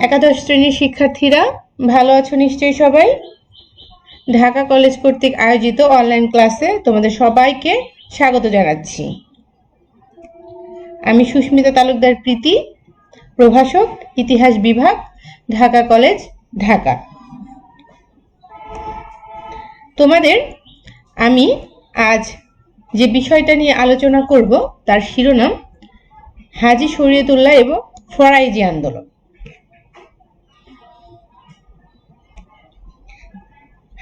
একাদশ শ্রেণির শিক্ষার্থীরা, ভালো আছো নিশ্চয়ই সবাই? ঢাকা কলেজ কর্তৃক আয়োজিত অনলাইন ক্লাসে তোমাদের সবাইকে স্বাগত জানাচ্ছি। আমি সুস্মিতা তালুকদার প্রীতি, প্রভাষক, ইতিহাস বিভাগ, ঢাকা কলেজ, ঢাকা। তোমাদের আমি আজ যে বিষয়টা নিয়ে আলোচনা করব, তার শিরোনাম হাজি শরীয়তুল্লাহ এবং ফরাইজি আন্দোলন।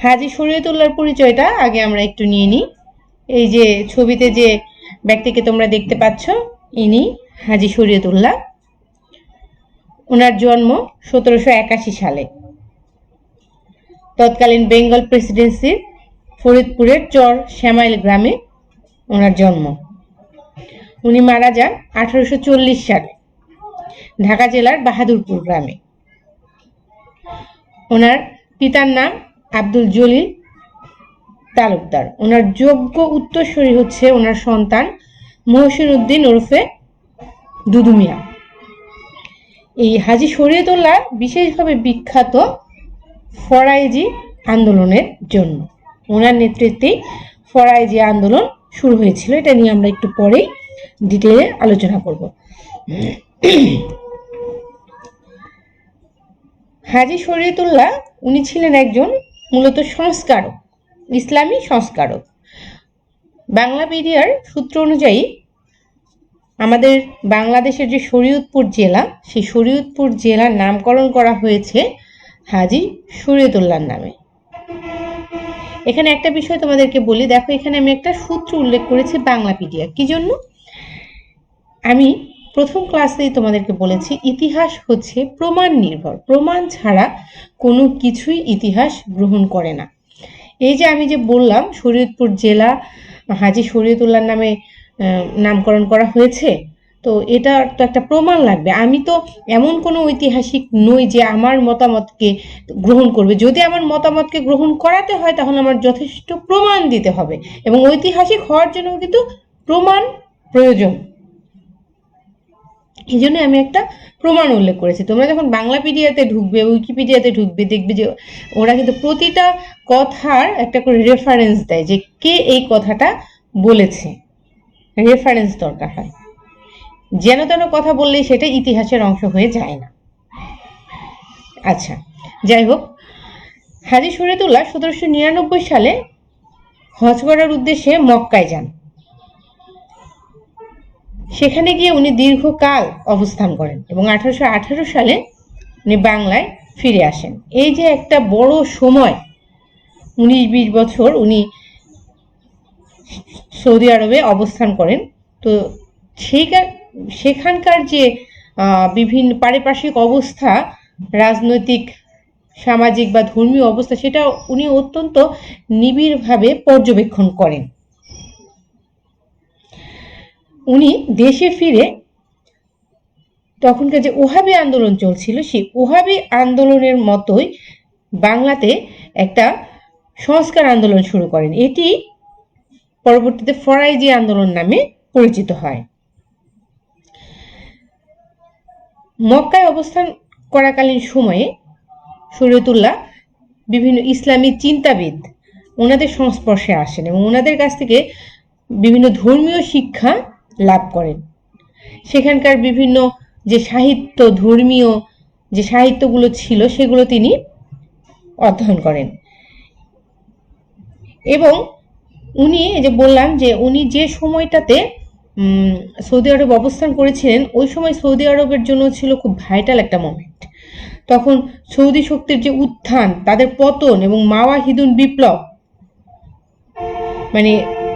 হাজি শরীয়তুল্লাহর পরিচয়টা আগে আমরা একটু নিয়ে নিই। এই যে ছবিতে যে ব্যক্তিকে তোমরা দেখতে পাচ্ছ, ইনি হাজি শরীয়তুল্লাহ। ওনার জন্ম সতেরোশো একাশি সালে। তৎকালীন বেঙ্গল প্রেসিডেন্সির ফরিদপুরের চর শ্যামাইল গ্রামে ওনার জন্ম। উনি মারা যান আঠারোশো চল্লিশ সালে, ঢাকা জেলার বাহাদুরপুর গ্রামে। ওনার পিতার নাম আব্দুল জলিল তালুকদার। ওনার যোগ্য উত্তরসূরি হচ্ছে ওনার সন্তান মহসিন উদ্দিন ওরফে দুদুমিয়া এই হাজি শরীয়তুল্লাহ বিশেষভাবে বিখ্যাত ফরাইজি আন্দোলনের জন্য। ওনার নেতৃত্বেই ফরাইজি আন্দোলন শুরু হয়েছিল। এটা নিয়ে আমরা একটু পরেই ডিটেলে আলোচনা করব। হাজি শরীয়তুল্লাহ, উনি ছিলেন একজন মূলত সংস্কারক, ইসলামী সংস্কারক। বাংলা মিডিয়ার সূত্র অনুযায়ী, আমাদের বাংলাদেশের যে শরীয়তপুর জেলা, সেই শরীয়তপুর জেলার নামকরণ করা হয়েছে হাজি শরীয়তুল্লাহর নামে। এখানে একটা বিষয় তোমাদেরকে বলি, দেখো এখানে আমি একটা সূত্র উল্লেখ করেছি বাংলাপিডিয়া। কি জন্য? আমি প্রথম ক্লাসেই তোমাদেরকে বলেছি, ইতিহাস হচ্ছে প্রমাণ নির্ভর। প্রমাণ ছাড়া কোনো কিছুই ইতিহাস গ্রহণ করে না। এই যে আমি যে বললাম, শরীয়তপুর জেলা, হাজি শরীয়তুল্লাহর নামে নামকরণ করা হয়েছে, তো এটা তো একটা প্রমাণ লাগবে। আমি তো এমন কোনো ঐতিহাসিক নই যে আমার মতামতকে গ্রহণ করবে। যদি আমার মতামতকে গ্রহণ করাতে হয়, তাহলে আমার যথেষ্ট প্রমাণ দিতে হবে। এবং ঐতিহাসিক হওয়ার জন্য কিন্তু প্রমাণ প্রয়োজন। এই জন্য আমি একটা প্রমাণ উল্লেখ করেছি। তোমরা যখন বাংলাপিডিয়াতে ঢুকবে, উইকিপিডিয়াতে ঢুকবে, দেখবে যে ওরা কিন্তু প্রতিটা কথার একটা করে রেফারেন্স দেয় যে কে এই কথাটা বলেছে। রেফারেন্স দরকার হয়। যেন তেন কথা বললেই সেটা ইতিহাসের অংশ হয়ে যায় না। আচ্ছা যাই হোক। হাজি শরীয়তুল্লাহ সতেরোশো নিরানব্বই সালে হজ করার উদ্দেশ্যে মক্কায় যান। সেখানে গিয়ে উনি দীর্ঘকাল অবস্থান করেন এবং আঠারোশো আঠারো সালে উনি বাংলায় ফিরে আসেন। এই যে একটা বড় সময়, উনিশ বিশ বছর উনি সৌদি আরবে অবস্থান করেন, তো সেইকার সেখানকার যে বিভিন্ন পারিপার্শ্বিক অবস্থা, রাজনৈতিক, সামাজিক বা ধর্মীয় অবস্থা সেটা উনি অত্যন্ত নিবিড়ভাবে পর্যবেক্ষণ করেন। উনি দেশে ফিরে তখনকার যে ওহাবি আন্দোলন চলছিল, সেই ওহাবি আন্দোলনের মতোই বাংলাতে একটা সংস্কার আন্দোলন শুরু করেন। এটি পরবর্তীতে ফরাইজি আন্দোলন নামে পরিচিত হয়। মক্কায় অবস্থান করাকালীন সময়ে শরীয়তুল্লাহ বিভিন্ন ইসলামী চিন্তাবিদ ওনাদের সংস্পর্শে আসেন এবং ওনাদের কাছ থেকে বিভিন্ন ধর্মীয় শিক্ষা লাভ করেন। সেখানকার বিভিন্ন যে সাহিত্য, ধর্মীয় যে সাহিত্যগুলো ছিল, সেগুলো তিনি অধ্যয়ন করেন। এবং উনি যে বললাম যে উনি যে সময়টাতে সৌদি আরব অবস্থান করেছিলেন, ওই সময় সৌদি আরবের জন্য ছিল খুব ভাইটাল একটা মোমেন্ট তখন সৌদি শক্তির যে উত্থান, তাদের পতন এবং মাওয়াহিদুন বিপ্লব মানে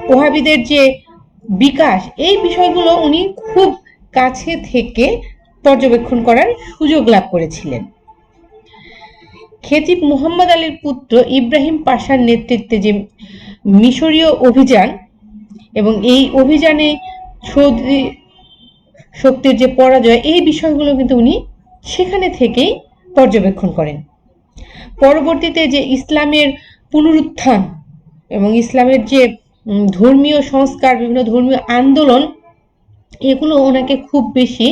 ওহাবিদের যে বিকাশ। এই বিষয়গুলো উনি খুব কাছে থেকে পর্যবেক্ষণ করার সুযোগ লাভ করেছিলেন। খেতিব মুহাম্মদ আলীর পুত্র ইব্রাহিম পাশার নেতৃত্বে যে মিশরীয় অভিযান এবং এই অভিযানে সৌদি শক্তির যে পরাজয়, এই বিষয়গুলো কিন্তু উনি সেখানে থেকেই পর্যবেক্ষণ করেন। পরবর্তীতে যে ইসলামের পুনরুত্থান এবং ইসলামের যে ধর্মীয় সংস্কার, বিভিন্ন ধর্মীয় আন্দোলন, এগুলো ওনাকে খুব বেশি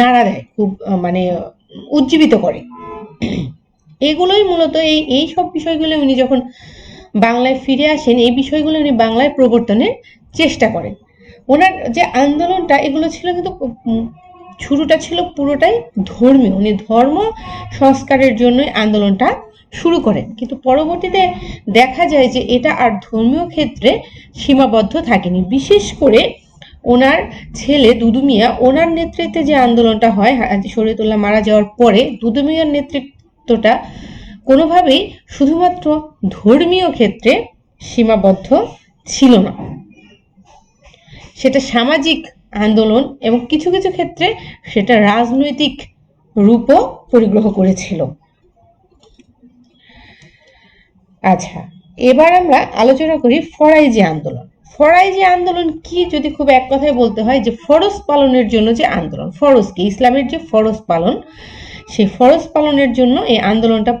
নাড়া দেয়, খুব মানে উজ্জীবিত করে। এগুলোই মূলত এই এই সব বিষয়গুলো উনি যখন বাংলায় ফিরে আসেন, এই বিষয়গুলো উনি বাংলায় প্রবর্তনের চেষ্টা করেন। ওনার যে আন্দোলনটা, এগুলো ছিল কিন্তু শুরুটা ছিল পুরোটাই ধর্মীয়, উনি ধর্ম সংস্কারের জন্যই আন্দোলনটা শুরু করেন। কিন্তু পরবর্তীতে দেখা যায় যে এটা আর ধর্মীয় ক্ষেত্রে সীমাবদ্ধ থাকেনি। বিশেষ করে ওনার ছেলে দুদুমিয়া, ওনার নেতৃত্বে যে আন্দোলনটা হয় শরীয়তুল্লাহ মারা যাওয়ার পরে দুদুমিয়ার নেতৃত্বটা কোনোভাবেই শুধুমাত্র ধর্মীয় ক্ষেত্রে সীমাবদ্ধ ছিল না। সেটা সামাজিক আন্দোলন এবং কিছু কিছু ক্ষেত্রে সেটা রাজনৈতিক রূপও পরিগ্রহ করেছিল। আচ্ছা এবার আমরা আলোচনা করি ফরাইজি আন্দোলন। ফরাইজি আন্দোলন কি যদি খুব এক কথায় বলতে হয় যে ফরজ পালনের জন্য যে আন্দোলন, ফরজ কি? ইসলামের যে ফরজ পালন, সেই ফরজ পালনের জন্য এই আন্দোলনটা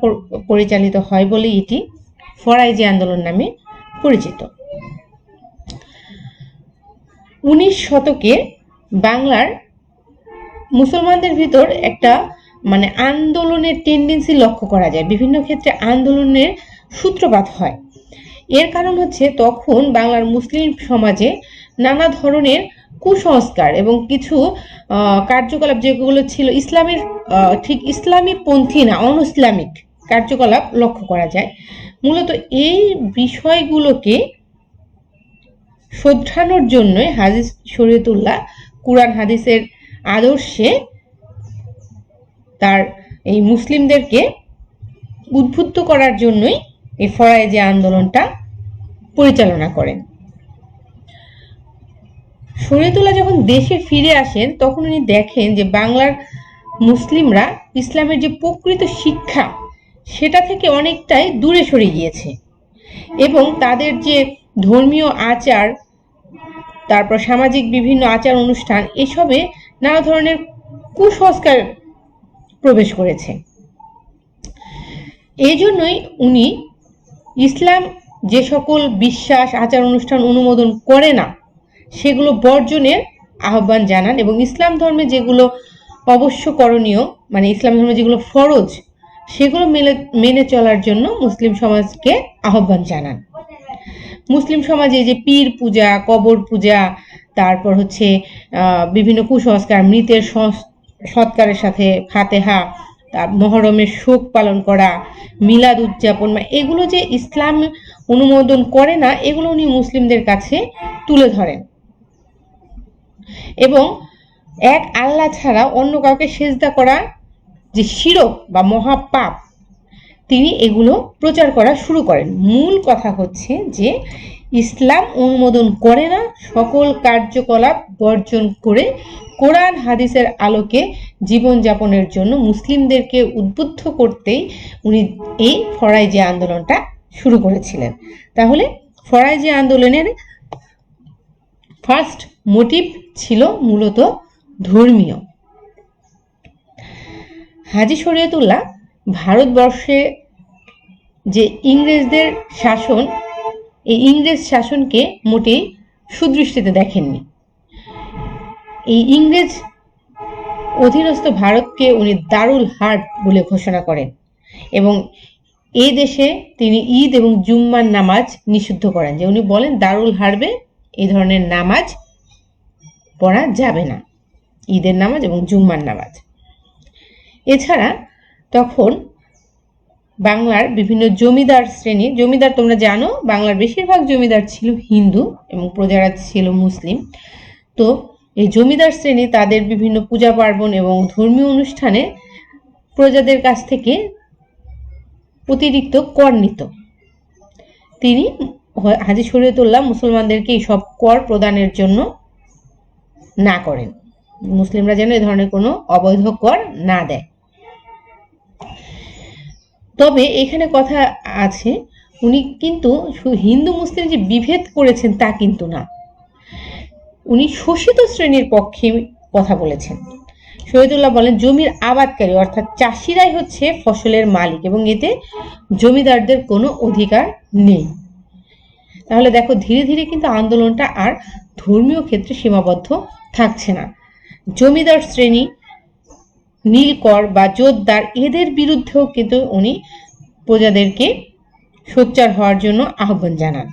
পরিচালিত হয় বলে এটি ফরাইজি আন্দোলন নামে পরিচিত। উনিশ শতকে বাংলার মুসলমানদের ভিতর একটা মানে আন্দোলনের টেন্ডেন্সি লক্ষ্য করা যায়। বিভিন্ন ক্ষেত্রে আন্দোলনের সূত্রপাত হয়। এর কারণ হচ্ছে তখন বাংলার মুসলিম সমাজে নানা ধরনের কুসংস্কার এবং কিছু কার্যকলাপ যেগুলো ছিল ইসলামের ঠিক ইসলামী পন্থী না অন ইসলামিক কার্যকলাপ লক্ষ্য করা যায়। মূলত এই বিষয়গুলোকে শোধরানোর জন্যই হাদিস শরীয়তুল্লাহ কুরআন হাদিসের আদর্শে তার এই মুসলিমদেরকে উদ্বুদ্ধ করার জন্যই এই ফরায়েজি আন্দোলনটা পরিচালনা করেন। শরীয়তুল্লাহ যখন দেশে ফিরে আসেন, তখন উনি দেখেন যে বাংলার মুসলিমরা ইসলামের যে প্রকৃত শিক্ষা, সেটা থেকে অনেকটাই দূরে সরে গিয়েছে এবং তাদের যে ধর্মীয় আচার, তারপর সামাজিক বিভিন্ন আচার অনুষ্ঠান, এসবে নানা ধরনের কুসংস্কার প্রবেশ করেছে। এই জন্যই উনি ইসলাম যে সকল বিশ্বাস, আচার অনুষ্ঠান অনুমোদন করে না, সেগুলো বর্জনের আহ্বান জানান এবং ইসলাম ধর্মে যেগুলো অবশ্য করণীয় মানে ইসলাম ধর্মে যেগুলো ফরজ, সেগুলো মেনে মেনে চলার জন্য মুসলিম সমাজকে আহ্বান জানান। মুসলিম সমাজে যে পীর পূজা, কবর পূজা, তারপর হচ্ছে বিভিন্ন কুসংস্কার, মৃতের সৎকারের সাথে ফাতেহা, তার মহরমের শোক পালন করা, মিলাদ উদযাপন এগুলো যে ইসলাম অনুমোদন করে না, এগুলো উনি মুসলিমদের কাছে তুলে ধরেন। এবং এক আল্লাহ ছাড়া অন্য কাউকে সেজদা করা যে শিরক বা মহাপাপ তিনি এগুলো প্রচার করা শুরু করেন। মূল কথা হচ্ছে যে, ইসলাম অনুমোদন করে না, সকল কার্যকলাপ বর্জন করে কোরআন হাদিসের আলোকে জীবনযাপনের জন্য মুসলিমদেরকে উদ্বুদ্ধ করতেই উনি এই ফরাইজি আন্দোলনটা শুরু করেছিলেন। তাহলে ফরাইজি আন্দোলনের ফার্স্ট মোটিভ ছিল মূলত ধর্মীয়। হাজি শরীয়তুল্লাহ ভারতবর্ষে যে ইংরেজদের শাসন, এই ইংরেজ শাসনকে মোটেই সুদৃষ্টিতে দেখেননি। এই ইংরেজ অধীনস্থ ভারতকে উনি দারুল হার্ব বলে ঘোষণা করেন এবং এই দেশে তিনি ঈদ এবং জুম্মার নামাজ নিষিদ্ধ করেন। যে উনি বলেন, দারুল হার্বে এই ধরনের নামাজ পড়া যাবে না। ঈদের নামাজ এবং জুম্মার নামাজ। এছাড়া তখন বাংলার বিভিন্ন জমিদার শ্রেণি জমিদার তোমরা জানো, বাংলার বেশিরভাগ জমিদার ছিল হিন্দু এবং প্রজারা ছিল মুসলিম। তো এই জমিদার শ্রেণি তাদের বিভিন্ন পূজা পার্বণ এবং ধর্মীয় অনুষ্ঠানে প্রজাদের কাছ থেকে অতিরিক্ত কর নিত। তিনি হাজী শরীয়তুল্লাহ মুসলমানদেরকে এই সব কর প্রদানের জন্য না করেন। মুসলিমরা যেন এ ধরনের কোনো অবৈধ কর না দেয়। তবে এখানে কথা আছে, উনি কিন্তু হিন্দু মুসলিম যে বিভেদ করেছেন তা কিন্তু না। উনি শোষিত শ্রেণির পক্ষে কথা বলেছেন। শহীদুল্লাহ বলেন, জমির আবাদকারী অর্থাৎ চাষিরাই হচ্ছে ফসলের মালিক এবং এতে জমিদারদের কোনো অধিকার নেই। তাহলে দেখো, ধীরে ধীরে কিন্তু আন্দোলনটা আর ধর্মীয় ক্ষেত্রে সীমাবদ্ধ থাকছে না। জমিদার শ্রেণি নীলকর বা জোরদার এদের বিরুদ্ধেও কিন্তু উনি প্রজাদেরকে সোচ্চার হওয়ার জন্য আহ্বান জানান।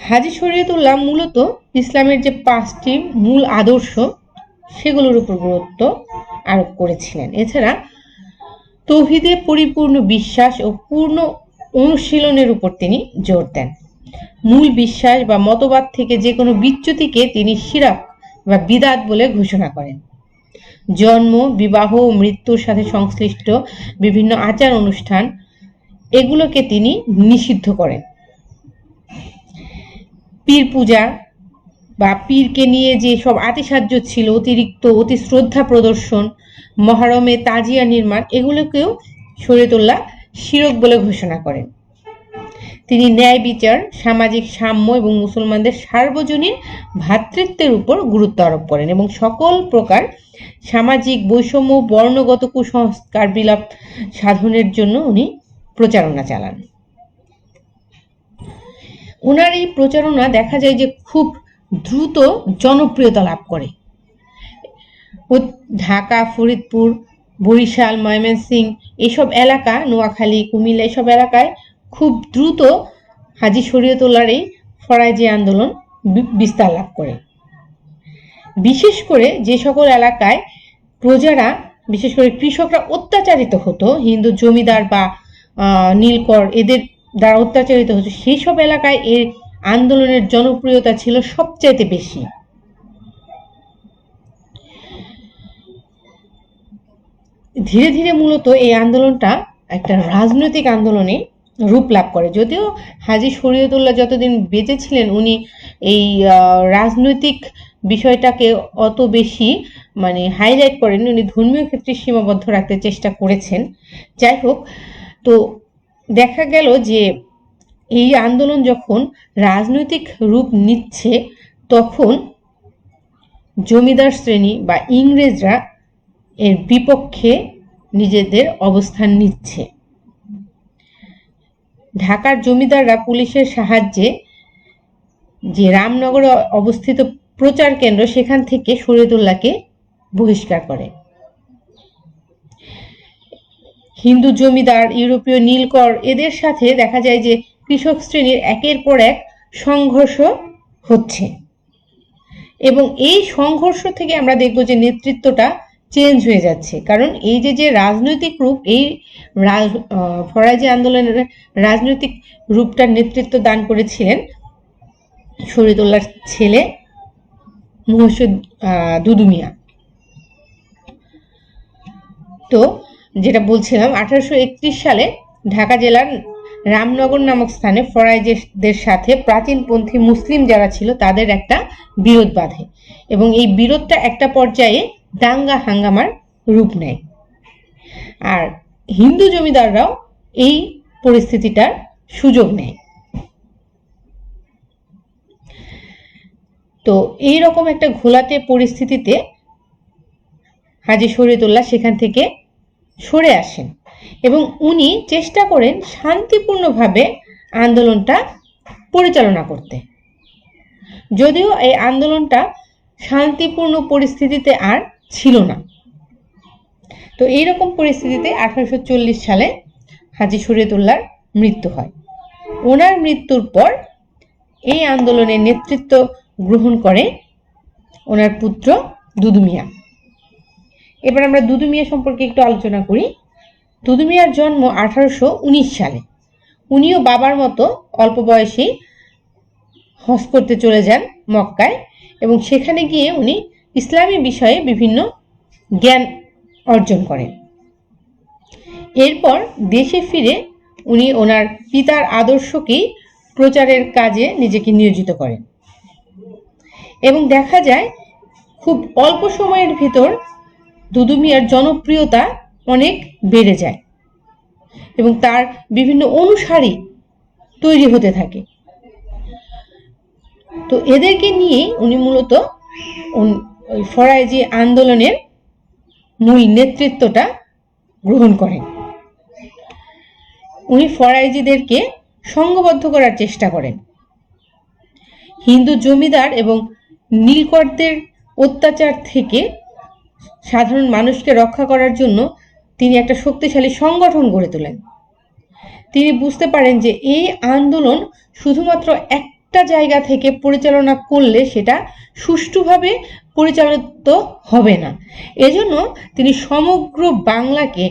হাজি শরীয়তুল্লাহ মূলত ইসলামের যে পাঁচটি মূল আদর্শ, সেগুলোর উপর গুরুত্ব আরোপ করেছিলেন। এছাড়া তৌহিদে পরিপূর্ণ বিশ্বাস ও পূর্ণ অনুশীলনের উপর তিনি জোর দেন। মূল বিশ্বাস বা মতবাদ থেকে যে কোনো বিচ্যুতিকে তিনি শিরাক বা বিদাত বলে ঘোষণা করেন। জন্ম, বিবাহ ও মৃত্যুর সাথে সংশ্লিষ্ট বিভিন্ন আচার অনুষ্ঠান, এগুলোকে তিনি নিষিদ্ধ করেন। পীর পূজা বা পীরকে নিয়ে যে সব আতিসাহ্য ছিল, অতিরিক্ত, অতি শ্রদ্ধা প্রদর্শন, মহারমে তাজিয়া নির্মাণ, এগুলোকেও শরীয়তুল্লাহ শিরক বলে ঘোষণা করেন। তিনি ন্যায় বিচার, সামাজিক সাম্য এবং মুসলমানদের সার্বজনীন ভ্রাতৃত্বের উপর গুরুত্ব আরোপ করেন এবং সকল প্রকার সামাজিক বৈষম্য, বর্ণগত কুসংস্কার বিলাপ সাধনের জন্য উনি প্রচারণা চালান। ওনার এই প্রচারণা দেখা যায় যে খুব দ্রুত জনপ্রিয়তা লাভ করে। ঢাকা, ফরিদপুর, বরিশাল, ময়মনসিং এসব এলাকা, নোয়াখালী, কুমিল্লা এসব এলাকায় খুব দ্রুত হাজি শরীয়তুল্লাহর এই ফরাইজি আন্দোলন বিস্তার লাভ করে। বিশেষ করে যে সকল এলাকায় প্রজারা, বিশেষ করে কৃষকরা অত্যাচারিত হতো, হিন্দু জমিদার বা নীলকর, এদের দ্বারা অত্যাচারিত হতো, সেই সব এলাকায় এর আন্দোলনের জনপ্রিয়তা ছিল সবচাইতে বেশি। ধীরে ধীরে মূলত এই আন্দোলনটা একটা রাজনৈতিক আন্দোলনে রূপ লাভ করে। যদিও হাজি শরীয়তুল্লাহ যতদিন বেঁচে ছিলেন, উনি এই রাজনৈতিক বিষয়টাকে অত বেশি মানে হাইলাইট করেন উনি ধর্মীয় ক্ষেত্রে সীমাবদ্ধ রাখতে চেষ্টা করেছেন। যাই হোক, তো দেখা গেল যে এই আন্দোলন যখন রাজনৈতিক রূপ নিচ্ছে, তখন জমিদার শ্রেণি বা ইংরেজরা এর বিপক্ষে নিজেদের অবস্থান নিচ্ছে। ঢাকার জমিদাররা পুলিশের সাহায্যে যে রামনগরে অবস্থিত প্রচার কেন্দ্র সেখান থেকে শরীয়তুল্লাহকে বহিষ্কার করে। হিন্দু জমিদার, ইউরোপীয় নীলকর, এদের সাথে দেখা যায় যে কৃষক শ্রেণির একের পর এক সংঘর্ষ হচ্ছে। এবং এই সংঘর্ষ থেকে আমরা দেখব যে নেতৃত্বটা চেঞ্জ হয়ে যাচ্ছে। কারণ এই যে যে রাজনৈতিক রূপ, এই ফরাজি আন্দোলনের রাজনৈতিক রূপটার নেতৃত্ব দান করেছিলেন শরীদুল্লাহর ছেলে মুহসুদ দুদু তো যেটা বলছিলাম, আঠারোশো একত্রিশ সালে ঢাকা জেলার রামনগর নামক স্থানে ফরাইজদের সাথে প্রাচীনপন্থী মুসলিম যারা ছিল, তাদের একটা বিরোধ বাঁধে এবং এই বিরোধটা একটা পর্যায়ে দাঙ্গা হাঙ্গামার রূপ নেয়। আর হিন্দু জমিদাররাও এই পরিস্থিতিটার সুযোগ নেয়। তো এই রকম একটা ঘোলাটে পরিস্থিতিতে হাজি শরীয়তুল্লাহ সেখান থেকে সরে আসেন এবং উনি চেষ্টা করেন শান্তিপূর্ণভাবে আন্দোলনটা পরিচালনা করতে। যদিও এই আন্দোলনটা শান্তিপূর্ণ পরিস্থিতিতে আর ছিল না। তো এইরকম পরিস্থিতিতে আঠারোশো চল্লিশ সালে হাজি শরীয়তুল্লাহর মৃত্যু হয়। ওনার মৃত্যুর পর এই আন্দোলনের নেতৃত্ব গ্রহণ করে ওনার পুত্র দুদুমিয়া। এবার আমরা দুদুমিয়া সম্পর্কে একটু আলোচনা করি। দুদু মিয়ার জন্ম আঠারোশো উনিশ সালে। উনিও বাবার মতো অল্প বয়সেই হজ করতে চলে যান মক্কায় এবং সেখানে গিয়ে উনি ইসলামী বিষয়ে বিভিন্ন জ্ঞান অর্জন করেন। এরপর দেশে ফিরে উনি ওনার পিতার আদর্শকেই প্রচারের কাজে নিজেকে নিয়োজিত করেন। এবং দেখা যায় খুব অল্প সময়ের ভিতর দুদু মিয়ার জনপ্রিয়তা অনেক বেড়ে যায় এবং তার বিভিন্ন অনুসারী তৈরি হতে থাকে। তো এদেরকে নিয়ে উনি মূলত ওই ফরাইজি আন্দোলনের মূল নেতৃত্বটা গ্রহণ করেন। উনি ফরাইজিদেরকে সংঘবদ্ধ করার চেষ্টা করেন। হিন্দু জমিদার এবং নীলকরদের অত্যাচার থেকে সাধারণ মানুষকে রক্ষা করার জন্য তিনি একটা শক্তিশালী সংগঠন গড়ে তোলেন। তিনি বুঝতে পারেন যে এই আন্দোলন শুধুমাত্র একটা জায়গা থেকে পরিচালনা করলে সেটা সুষ্ঠুভাবে পরিচালিত হবে না। এজন্য তিনি সমগ্র বাংলাকে,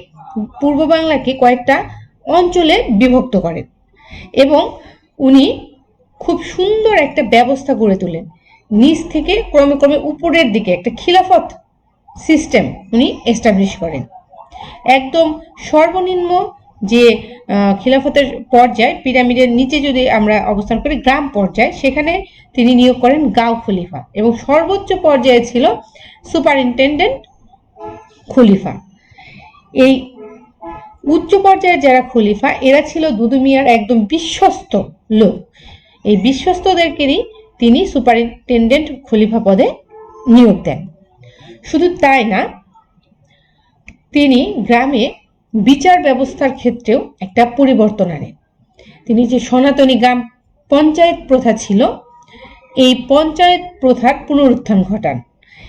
পূর্ব বাংলাকে কয়েকটা অঞ্চলে বিভক্ত করেন এবং উনি খুব সুন্দর একটা ব্যবস্থা গড়ে তোলেন। নিচ থেকে ক্রমে ক্রমে উপরের দিকে একটা খিলাফত সিস্টেম উনি এস্টাবলিশ করেন। একদম সর্বনিম্ন যে খিলাফতের পর্যায়, পিরামিডের নিচে যদি আমরা অবস্থান করি, গ্রাম পর্যায়, সেখানে তিনি নিয়োগ করেন গাঁও খলিফা এবং সর্বোচ্চ পর্যায়ে ছিল সুপারিনটেন্ডেন্ট খলিফা। এই উচ্চ পর্যায়ের যারা খলিফা, এরা ছিল দুদু মিয়ার একদম বিশ্বস্ত লোক। এই বিশ্বস্তদেরকেরই তিনি সুপারিনটেন্ডেন্ট খলিফা পদে নিয়োগ দেন। শুধু তাই না, তিনি গ্রামে বিচার ব্যবস্থার ক্ষেত্রেও একটা পরিবর্তন আনেন। তিনি যে সনাতনী গ্রাম পঞ্চায়েত প্রথা ছিল, এই পঞ্চায়েত প্রথার পুনরুত্থান ঘটান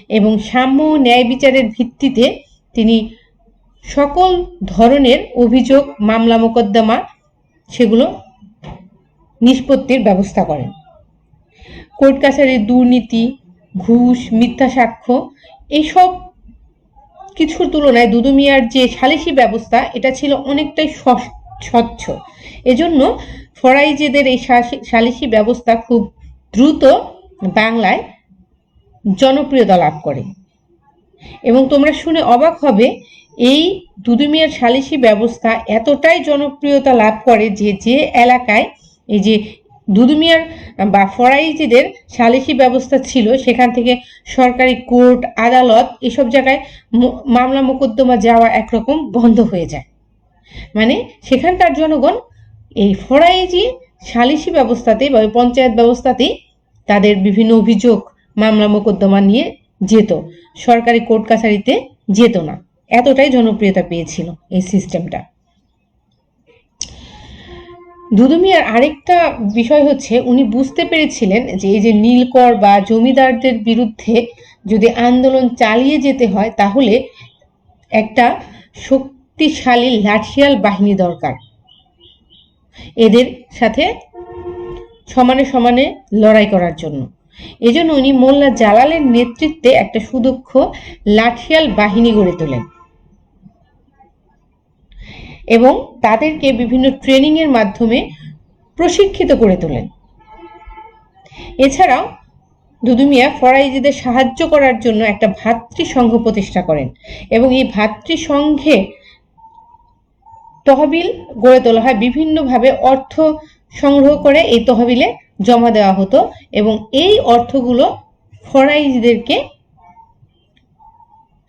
এবং সাম্য ন্যায় বিচারের ভিত্তিতে তিনি সকল ধরনের অভিযোগ, মামলা, মোকদ্দমা, সেগুলো নিষ্পত্তির ব্যবস্থা করেন। কোর্ট কাছারির দুর্নীতি, ঘুষ, মিথ্যা সাক্ষ্য এইসব কিছুর তুলনায় দুদু মিয়ার যে সালিসি ব্যবস্থা, এটা ছিল অনেকটাই স্বচ্ছ। এজন্য ফরাইজিদের এই সালিসি ব্যবস্থা খুব দ্রুত বাংলায় জনপ্রিয়তা লাভ করে। এবং তোমরা শুনে অবাক হবে, এই দুদু মিয়ার সালিসি ব্যবস্থা এতটাই জনপ্রিয়তা লাভ করে যে যে এলাকায় এই যে দুদু মিয়ার বা ফরাইজিদের সালিসি ব্যবস্থা ছিল, সেখান থেকে সরকারি কোর্ট, আদালত এসব জায়গায় মামলা মোকদ্দমা যাওয়া একরকম বন্ধ হয়ে যায়। মানে সেখানকার জনগণ এই ফরাইজি সালিসি ব্যবস্থাতে বা পঞ্চায়েত ব্যবস্থাতেই তাদের বিভিন্ন অভিযোগ, মামলা মোকদ্দমা নিয়ে যেত। সরকারি কোর্ট কাছারিতে যেত না। এতটাই জনপ্রিয়তা পেয়েছিল এই সিস্টেমটা। দুদু মিয়ার আরেকটা বিষয় হচ্ছে, উনি বুঝতে পেরেছিলেন যে এই যে নীলকর বা জমিদারদের বিরুদ্ধে যদি আন্দোলন চালিয়ে যেতে হয়, তাহলে একটা শক্তিশালী লাঠিয়াল বাহিনী দরকার। এদের সাথে সমানে সমানে লড়াই করার জন্য। এজন্য উনি মোল্লা জালালের নেতৃত্বে একটা সুদক্ষ লাঠিয়াল বাহিনী গড়ে তোলেন। এবং তাদেরকে বিভিন্ন ট্রেনিং এর মাধ্যমে প্রশিক্ষিত করে তোলেন। এছাড়াও দুদুমিয়া ফরাইজিদের সাহায্য করার জন্য একটা ভাতৃসংঘ প্রতিষ্ঠা করেন এবং এই ভাতৃসংঘে তহবিল গড়ে তোলা হয়, বিভিন্নভাবে অর্থ সংগ্রহ করে এই তহবিলে জমা দেওয়া হতো এবং এই অর্থগুলো ফরাইজিদেরকে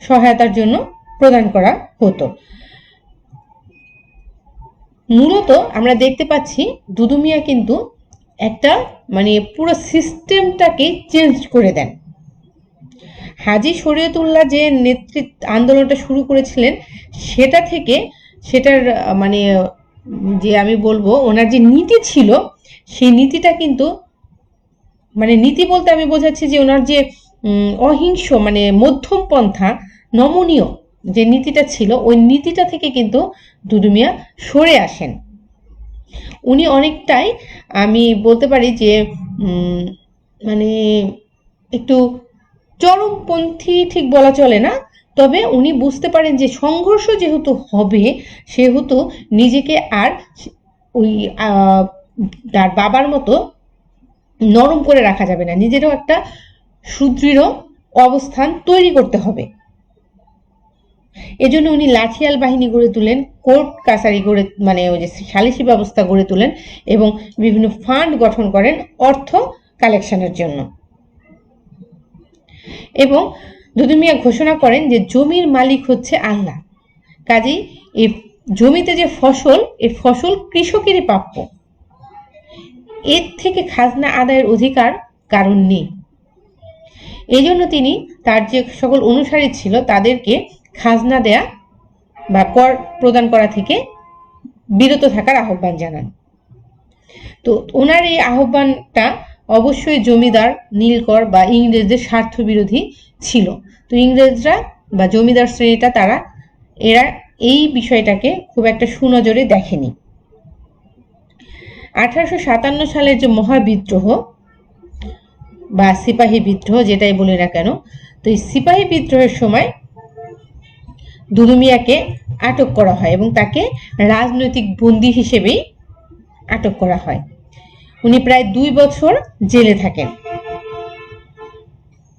সহায়তার জন্য প্রদান করা হতো। মূলত আমরা দেখতে পাচ্ছি দুদুমিয়া কিন্তু একটা মানে পুরো সিস্টেমটাকে চেঞ্জ করে দেন। হাজি শরীয়তুল্লাহ যে নেতৃত্ব আন্দোলনটা শুরু করেছিলেন, সেটা থেকে সেটার মানে যে আমি বলব, ওনার যে নীতি ছিল, সেই নীতিটা কিন্তু মানে নীতি বলতে আমি বোঝাচ্ছি যে ওনার যে অহিংস মানে মধ্যম পন্থা নমনীয় যে নীতিটা ছিল, ওই নীতিটা থেকে কিন্তু দুদুমিয়া সরে আসেন। উনি অনেকটাই, আমি বলতে পারি যে মানে একটু চরমপন্থী ঠিক বলা চলে না, তবে উনি বুঝতে পারেন যে সংঘর্ষ যেহেতু হবে, সেহেতু নিজেকে আর ওই তার বাবার মতো নরম করে রাখা যাবে না। নিজেরও একটা সুদৃঢ় অবস্থান তৈরি করতে হবে। এজন্য উনি লাঠিয়াল বাহিনী গড়ে তুলেন, কোর্ট কাছারি গড়ে মানে ওই যে সালিসি ব্যবস্থা গড়ে তোলেন এবং বিভিন্ন ফান্ড গঠন করেন অর্থ কালেকশনের জন্য। এবং দুদু মিয়া ঘোষণা করেন যে জমির মালিক হচ্ছে আল্লাহ। কাজেই এই জমিতে যে ফসল, এই ফসল কৃষকেরই প্রাপ্য। এর থেকে খাজনা আদায়ের অধিকার কারণ নেই। এই জন্য তিনি তার যে সকল অনুসারী ছিল তাদেরকে খাজনা দেয়া বা কর প্রদান করা থেকে বিরত থাকার আহ্বান জানান। তো ওনার এই আহ্বানটা অবশ্যই জমিদার নীলকর বা ইংরেজদের স্বার্থ বিরোধী ছিল। তো ইংরেজরা বা জমিদার শ্রেণীটা তারা, এরা এই বিষয়টাকে খুব একটা সুনজরে দেখেনি। আঠারোশো সাতান্ন সালের যে মহাবিদ্রোহ বা সিপাহী বিদ্রোহ যেটাই বলি না কেন, তো এই সিপাহী বিদ্রোহের সময় দুদুমিয়াকে আটক করা হয় এবং তাকে রাজনৈতিক বন্দী হিসেবেই আটক করা হয়। উনি প্রায় দুই বছর জেলে থাকেন।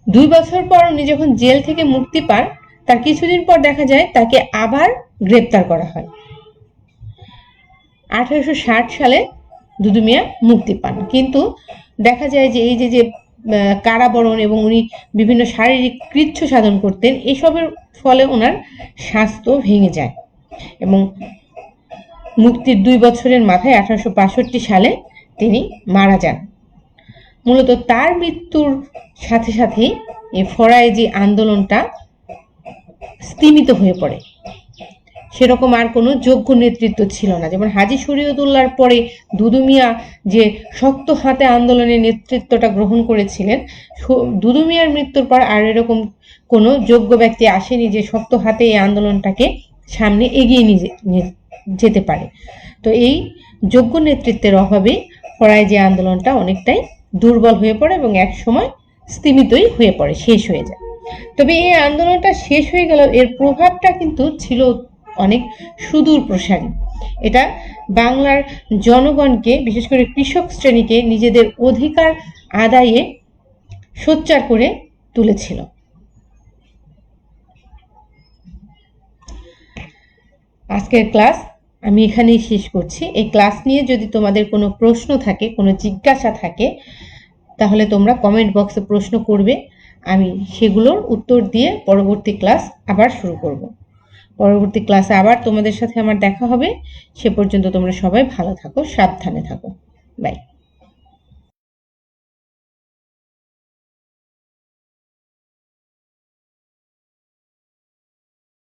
দুই বছর পর উনি যখন জেল থেকে মুক্তি পান, তার কিছুদিন পর দেখা যায় তাকে আবার গ্রেপ্তার করা হয়। আঠারোশো ষাট সালে দুদুমিয়া মুক্তি পান। কিন্তু দেখা যায় যে এই যে যে কারাবরণ এবং উনি বিভিন্ন শারীরিক কৃচ্ছ সাধন করতেন, এসবের ফলে ওনার স্বাস্থ্য ভেঙে যায় এবং মুক্তির দুই বছরের মাথায় আঠারোশো বাষট্টি সালে তিনি মারা যান। মূলত তার মৃত্যুর সাথে সাথেই এই ফরায়েজি আন্দোলনটা স্তিমিত হয়ে পড়ে। সেরকম আর কোনো যোগ্য নেতৃত্ব ছিল না। যেমন হাজি শরীয়তুল্লাহর পরে দুদুমিয়া যে শক্ত হাতে আন্দোলনের নেতৃত্বটা গ্রহণ করেছিলেন দুদুমিয়ার মৃত্যুর পর আর এরকম কোনো যোগ্য ব্যক্তি আসেনি যে শক্ত হাতে এই আন্দোলনটাকে সামনে এগিয়ে নিয়ে যে- যেতে পারে। তো এই যোগ্য নেতৃত্বের অভাবে ফরাইজি আন্দোলনটা অনেকটাই দুর্বল হয়ে পড়ে এবং এক সময় স্তিমিতই হয়ে পড়ে, শেষ হয়ে যায়। তবে এই আন্দোলনটা শেষ হয়ে গেল এর প্রভাবটা কিন্তু ছিল অনেক সুদূর প্রসারী। এটা বাংলার জনগণকে, বিশেষ করে কৃষক শ্রেণীকে নিজেদের অধিকার আদায়ে সোচ্চার করে তুলেছিল। আজকের ক্লাস আমি এখানেই শেষ করছি। এই ক্লাস নিয়ে যদি তোমাদের কোনো প্রশ্ন থাকে, কোনো জিজ্ঞাসা থাকে, তাহলে তোমরা কমেন্ট বক্সে প্রশ্ন করবে। আমি সেগুলোর উত্তর দিয়ে পরবর্তী ক্লাস আবার শুরু করব। পরবর্তী ক্লাসে আবার তোমাদের সাথে আমার দেখা হবে। সে পর্যন্ত তোমরা সবাই ভালো থাকো, সাবধানে থাকো। বাই